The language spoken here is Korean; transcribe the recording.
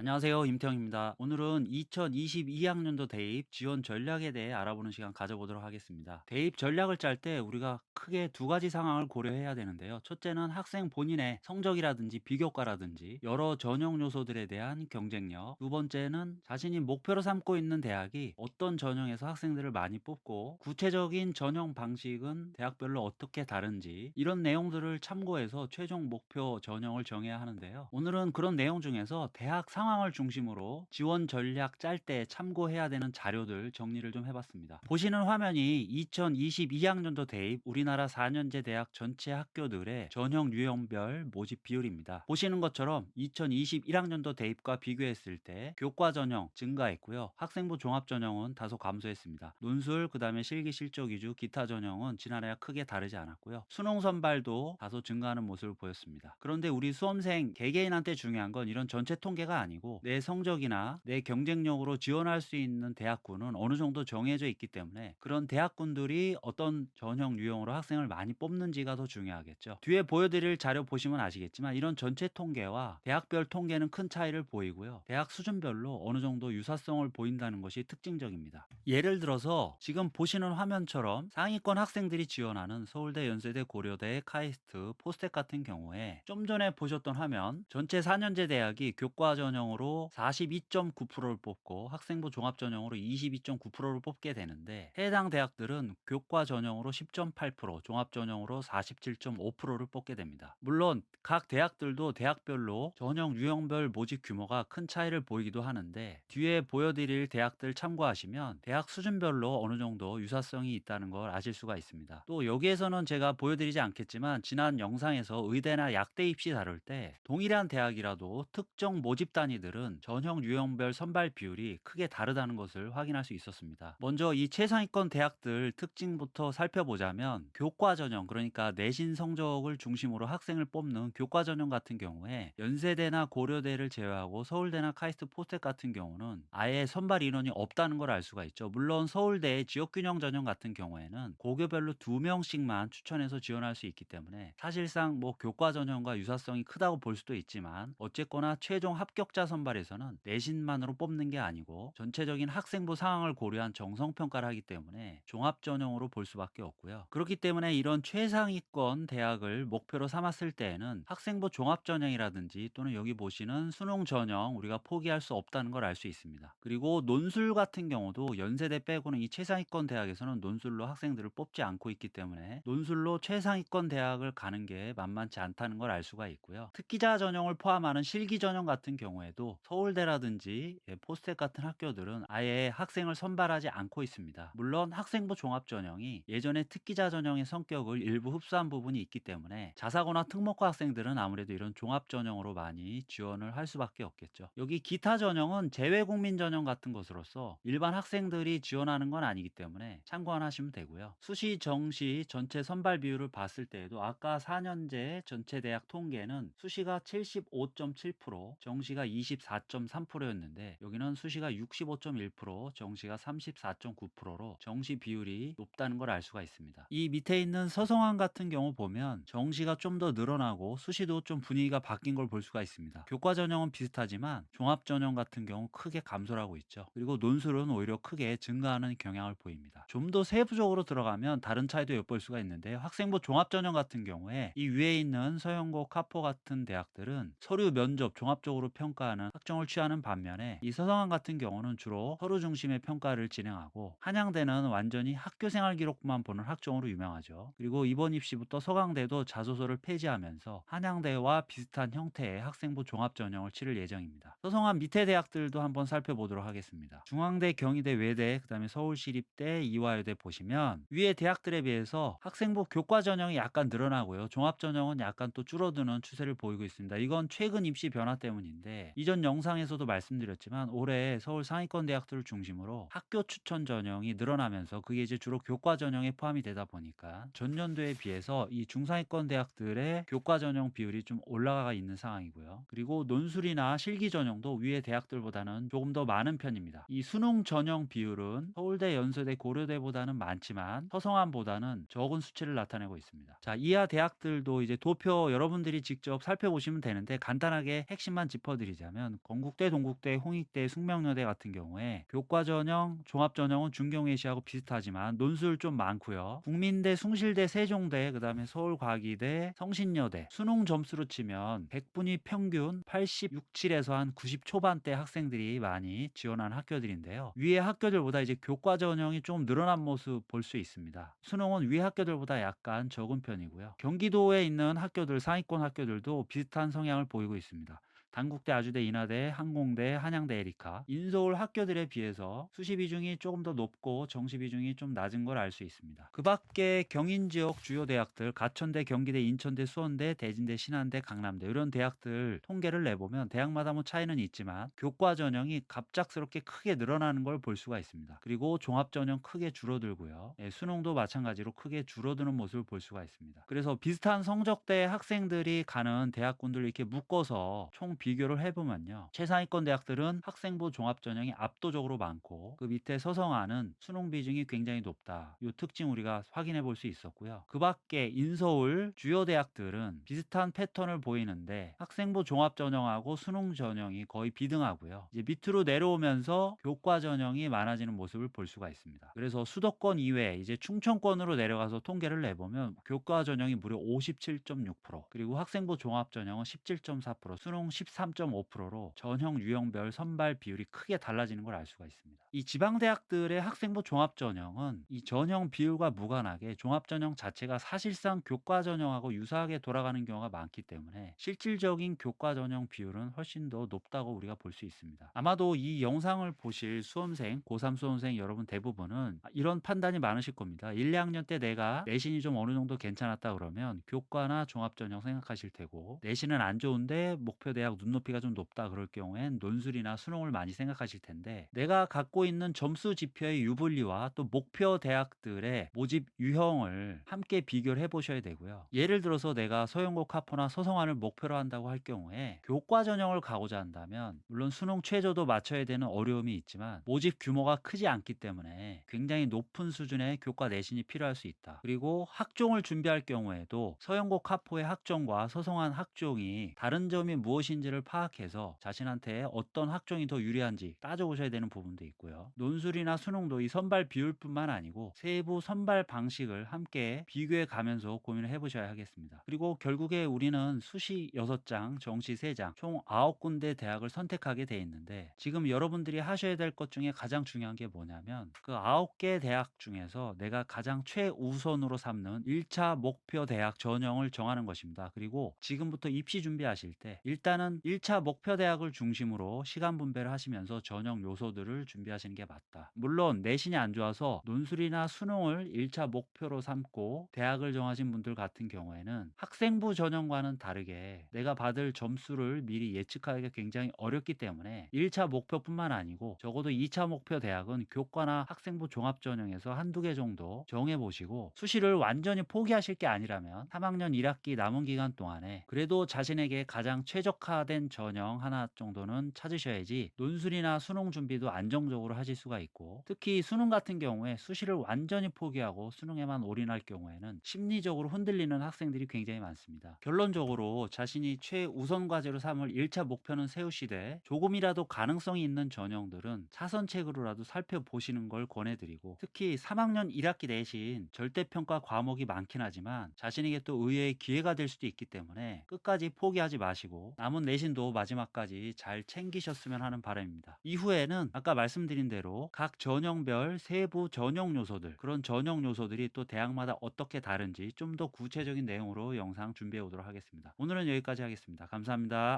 안녕하세요. 임태형입니다. 오늘은 2022학년도 대입 지원 전략에 대해 알아보는 시간 가져보도록 하겠습니다. 대입 전략을 짤 때 우리가 크게 두 가지 상황을 고려해야 되는데요. 첫째는 학생 본인의 성적이라든지 비교과라든지 여러 전형 요소들에 대한 경쟁력. 두 번째는 자신이 목표로 삼고 있는 대학이 어떤 전형에서 학생들을 많이 뽑고 구체적인 전형 방식은 대학별로 어떻게 다른지 이런 내용들을 참고해서 최종 목표 전형을 정해야 하는데요. 오늘은 그런 내용 중에서 대학 상황 을 중심으로 지원 전략 짤 때 참고해야 되는 자료들 정리를 좀 해봤습니다. 보시는 화면이 2022학년도 대입 우리나라 4년제 대학 전체 학교들의 전형 유형별 모집 비율입니다. 보시는 것처럼 2021학년도 대입과 비교했을 때 교과 전형 증가했고요. 학생부 종합 전형은 다소 감소했습니다. 논술, 그 다음에 실기 실적 위주 기타 전형은 지난해와 크게 다르지 않았고요. 수능 선발도 다소 증가하는 모습을 보였습니다. 그런데 우리 수험생 개개인한테 중요한 건 이런 전체 통계가 아니고 내 성적이나 내 경쟁력으로 지원할 수 있는 대학군은 어느 정도 정해져 있기 때문에 그런 대학군들이 어떤 전형 유형으로 학생을 많이 뽑는지가 더 중요하겠죠. 뒤에 보여드릴 자료 보시면 아시겠지만 이런 전체 통계와 대학별 통계는 큰 차이를 보이고요. 대학 수준별로 어느 정도 유사성을 보인다는 것이 특징적입니다. 예를 들어서 지금 보시는 화면처럼 상위권 학생들이 지원하는 서울대, 연세대, 고려대, 카이스트, 포스텍 같은 경우에 좀 전에 보셨던 화면 전체 4년제 대학이 교과 전형 으로 42.9%를 뽑고 학생부 종합 전형으로 22.9%를 뽑게 되는데 해당 대학들은 교과 전형으로 10.8%, 종합 전형으로 47.5%를 뽑게 됩니다. 물론 각 대학들도 대학별로 전형 유형별 모집 규모가 큰 차이를 보이기도 하는데 뒤에 보여드릴 대학들 참고하시면 대학 수준별로 어느 정도 유사성이 있다는 걸 아실 수가 있습니다. 또 여기에서는 제가 보여드리지 않겠지만 지난 영상에서 의대나 약대 입시 다룰 때 동일한 대학이라도 특정 모집 단위 들은 전형 유형별 선발 비율이 크게 다르다는 것을 확인할 수 있었습니다. 먼저 이 최상위권 대학들 특징부터 살펴보자면 교과 전형 그러니까 내신 성적을 중심으로 학생을 뽑는 교과 전형 같은 경우에 연세대나 고려대를 제외하고 서울대나 카이스트 포스텍 같은 경우는 아예 선발 인원이 없다는 걸 알 수가 있죠. 물론 서울대의 지역균형 전형 같은 경우에는 고교별로 두 명씩만 추천해서 지원할 수 있기 때문에 사실상 뭐 교과 전형과 유사성이 크다고 볼 수도 있지만 어쨌거나 최종 합격자 선발에서는 내신만으로 뽑는 게 아니고 전체적인 학생부 상황을 고려한 정성 평가를 하기 때문에 종합 전형으로 볼 수밖에 없고요. 그렇기 때문에 이런 최상위권 대학을 목표로 삼았을 때에는 학생부 종합 전형이라든지 또는 여기 보시는 수능 전형 우리가 포기할 수 없다는 걸 알 수 있습니다. 그리고 논술 같은 경우도 연세대 빼고는 이 최상위권 대학에서는 논술로 학생들을 뽑지 않고 있기 때문에 논술로 최상위권 대학을 가는 게 만만치 않다는 걸 알 수가 있고요. 특기자 전형을 포함하는 실기 전형 같은 경우에도 서울대라든지 예, 포스텍 같은 학교들은 아예 학생을 선발하지 않고 있습니다. 물론 학생부 종합 전형이 예전에 특기자 전형의 성격을 일부 흡수한 부분이 있기 때문에 자사고나 특목고 학생들은 아무래도 이런 종합 전형으로 많이 지원을 할 수밖에 없겠죠. 여기 기타 전형은 재외국민 전형 같은 것으로서 일반 학생들이 지원하는 건 아니기 때문에 참고하시면 되고요. 수시 정시 전체 선발 비율을 봤을 때에도 아까 4년제 전체 대학 통계는 수시가 75.7%, 정시가 24.3%였는데 여기는 수시가 65.1%, 정시가 34.9%로 정시 비율이 높다는 걸 알 수가 있습니다. 이 밑에 있는 서성한 같은 경우 보면 정시가 좀 더 늘어나고 수시도 좀 분위기가 바뀐 걸 볼 수가 있습니다. 교과 전형은 비슷하지만 종합 전형 같은 경우 크게 감소를 하고 있죠. 그리고 논술은 오히려 크게 증가하는 경향을 보입니다. 좀 더 세부적으로 들어가면 다른 차이도 엿볼 수가 있는데 학생부 종합 전형 같은 경우에 이 위에 있는 서영고, 카포 같은 대학들은 서류 면접 종합적으로 평가하는 학종을 취하는 반면에 이 서성한 같은 경우는 주로 서류 중심의 평가를 진행하고 한양대는 완전히 학교 생활 기록만 보는 학종으로 유명하죠. 그리고 이번 입시부터 서강대도 자소서를 폐지하면서 한양대와 비슷한 형태의 학생부 종합 전형을 치를 예정입니다. 서성한 밑에 대학들도 한번 살펴보도록 하겠습니다. 중앙대, 경희대, 외대, 그다음에 서울시립대, 이화여대 보시면 위에 대학들에 비해서 학생부 교과 전형이 약간 늘어나고요. 종합 전형은 약간 또 줄어드는 추세를 보이고 있습니다. 이건 최근 입시 변화 때문인데 이 이전 영상에서도 말씀드렸지만 올해 서울 상위권 대학들을 중심으로 학교 추천 전형이 늘어나면서 그게 이제 주로 교과 전형에 포함이 되다 보니까 전년도에 비해서 이 중상위권 대학들의 교과 전형 비율이 좀 올라가 있는 상황이고요. 그리고 논술이나 실기 전형도 위의 대학들보다는 조금 더 많은 편입니다. 이 수능 전형 비율은 서울대, 연세대, 고려대보다는 많지만 서성함보다는 적은 수치를 나타내고 있습니다. 자, 이하 대학들도 이제 도표 여러분들이 직접 살펴보시면 되는데 간단하게 핵심만 짚어드리자 면 건국대, 동국대, 홍익대, 숙명여대 같은 경우에 교과 전형, 종합 전형은 중경외시하고 비슷하지만 논술 좀 많고요. 국민대, 숭실대, 세종대, 그다음에 서울과기대, 성신여대 수능 점수로 치면 100분위 평균 86, 7에서 한 90 초반대 학생들이 많이 지원한 학교들인데요. 위의 학교들보다 이제 교과 전형이 좀 늘어난 모습 볼 수 있습니다. 수능은 위 학교들보다 약간 적은 편이고요. 경기도에 있는 학교들, 상위권 학교들도 비슷한 성향을 보이고 있습니다. 단국대, 아주대, 인하대, 항공대, 한양대, 에리카 인서울 학교들에 비해서 수시 비중이 조금 더 높고 정시 비중이 좀 낮은 걸 알 수 있습니다. 그 밖에 경인 지역 주요 대학들 가천대, 경기대, 인천대, 수원대, 대진대, 신한대, 강남대 이런 대학들 통계를 내보면 대학마다 뭐 차이는 있지만 교과 전형이 갑작스럽게 크게 늘어나는 걸 볼 수가 있습니다. 그리고 종합 전형 크게 줄어들고요. 예, 수능도 마찬가지로 크게 줄어드는 모습을 볼 수가 있습니다. 그래서 비슷한 성적대 학생들이 가는 대학군들 이렇게 묶어서 총 비교를 해보면요. 최상위권 대학들은 학생부 종합 전형이 압도적으로 많고 그 밑에 서성하는 수능 비중이 굉장히 높다. 이 특징 우리가 확인해 볼 수 있었고요. 그 밖에 인서울 주요 대학들은 비슷한 패턴을 보이는데 학생부 종합 전형하고 수능 전형이 거의 비등하고요. 이제 밑으로 내려오면서 교과 전형이 많아지는 모습을 볼 수가 있습니다. 그래서 수도권 이외에 이제 충청권으로 내려가서 통계를 내보면 교과 전형이 무려 57.6% 그리고 학생부 종합 전형은 17.4% 수능 13.5%로 전형 유형별 선발 비율이 크게 달라지는 걸 알 수가 있습니다. 이 지방 대학들의 학생부 종합 전형은 이 전형 비율과 무관하게 종합 전형 자체가 사실상 교과 전형하고 유사하게 돌아가는 경우가 많기 때문에 실질적인 교과 전형 비율은 훨씬 더 높다고 우리가 볼 수 있습니다. 아마도 이 영상을 보실 수험생, 고3 수험생 여러분 대부분은 이런 판단이 많으실 겁니다. 1, 2학년 때 내가 내신이 좀 어느 정도 괜찮았다 그러면 교과나 종합 전형 생각하실 테고 내신은 안 좋은데 목표 대학 눈높이가 좀 높다 그럴 경우엔 논술이나 수능을 많이 생각하실 텐데 내가 갖고 있는 점수 지표의 유불리와 또 목표 대학들의 모집 유형을 함께 비교를 해보셔야 되고요. 예를 들어서 내가 서영고 카포나 서성안을 목표로 한다고 할 경우에 교과 전형을 가고자 한다면 물론 수능 최저도 맞춰야 되는 어려움이 있지만 모집 규모가 크지 않기 때문에 굉장히 높은 수준의 교과 내신이 필요할 수 있다. 그리고 학종을 준비할 경우에도 서영고 카포의 학종과 서성안 학종이 다른 점이 무엇인지 를 파악해서 자신한테 어떤 학종이 더 유리한지 따져보셔야 되는 부분도 있고요. 논술이나 수능도 이 선발 비율뿐만 아니고 세부 선발 방식을 함께 비교해 가면서 고민을 해보셔야 하겠습니다. 그리고 결국에 우리는 수시 6장, 정시 3장, 총 9군데 대학을 선택하게 돼 있는데 지금 여러분들이 하셔야 될 것 중에 가장 중요한 게 뭐냐면 그 9개 대학 중에서 내가 가장 최우선으로 삼는 1차 목표 대학 전형을 정하는 것입니다. 그리고 지금부터 입시 준비하실 때 일단은 1차 목표 대학을 중심으로 시간 분배를 하시면서 전형 요소들을 준비하시는 게 맞다. 물론 내신이 안 좋아서 논술이나 수능을 1차 목표로 삼고 대학을 정하신 분들 같은 경우에는 학생부 전형과는 다르게 내가 받을 점수를 미리 예측하기가 굉장히 어렵기 때문에 1차 목표뿐만 아니고 적어도 2차 목표 대학은 교과나 학생부 종합 전형에서 한두 개 정도 정해 보시고 수시를 완전히 포기하실 게 아니라면 3학년 1학기 남은 기간 동안에 그래도 자신에게 가장 최적화 된 전형 하나 정도는 찾으셔야지 논술이나 수능 준비도 안정적으로 하실 수가 있고 특히 수능 같은 경우에 수시를 완전히 포기하고 수능에만 올인할 경우에는 심리적으로 흔들리는 학생들이 굉장히 많습니다. 결론적으로 자신이 최우선 과제로 삼을 1차 목표는 세우시되 조금이라도 가능성이 있는 전형들은 차선책으로라도 살펴보시는 걸 권해드리고 특히 3학년 1학기 내신 절대평가 과목이 많긴 하지만 자신에게 또 의외의 기회가 될 수도 있기 때문에 끝까지 포기하지 마시고 남은 내신도 마지막까지 잘 챙기셨으면 하는 바람입니다. 이후에는 아까 말씀드린 대로 각 전형별 세부 전형 요소들 그런 전형 요소들이 또 대학마다 어떻게 다른지 좀 더 구체적인 내용으로 영상 준비해 오도록 하겠습니다. 오늘은 여기까지 하겠습니다. 감사합니다.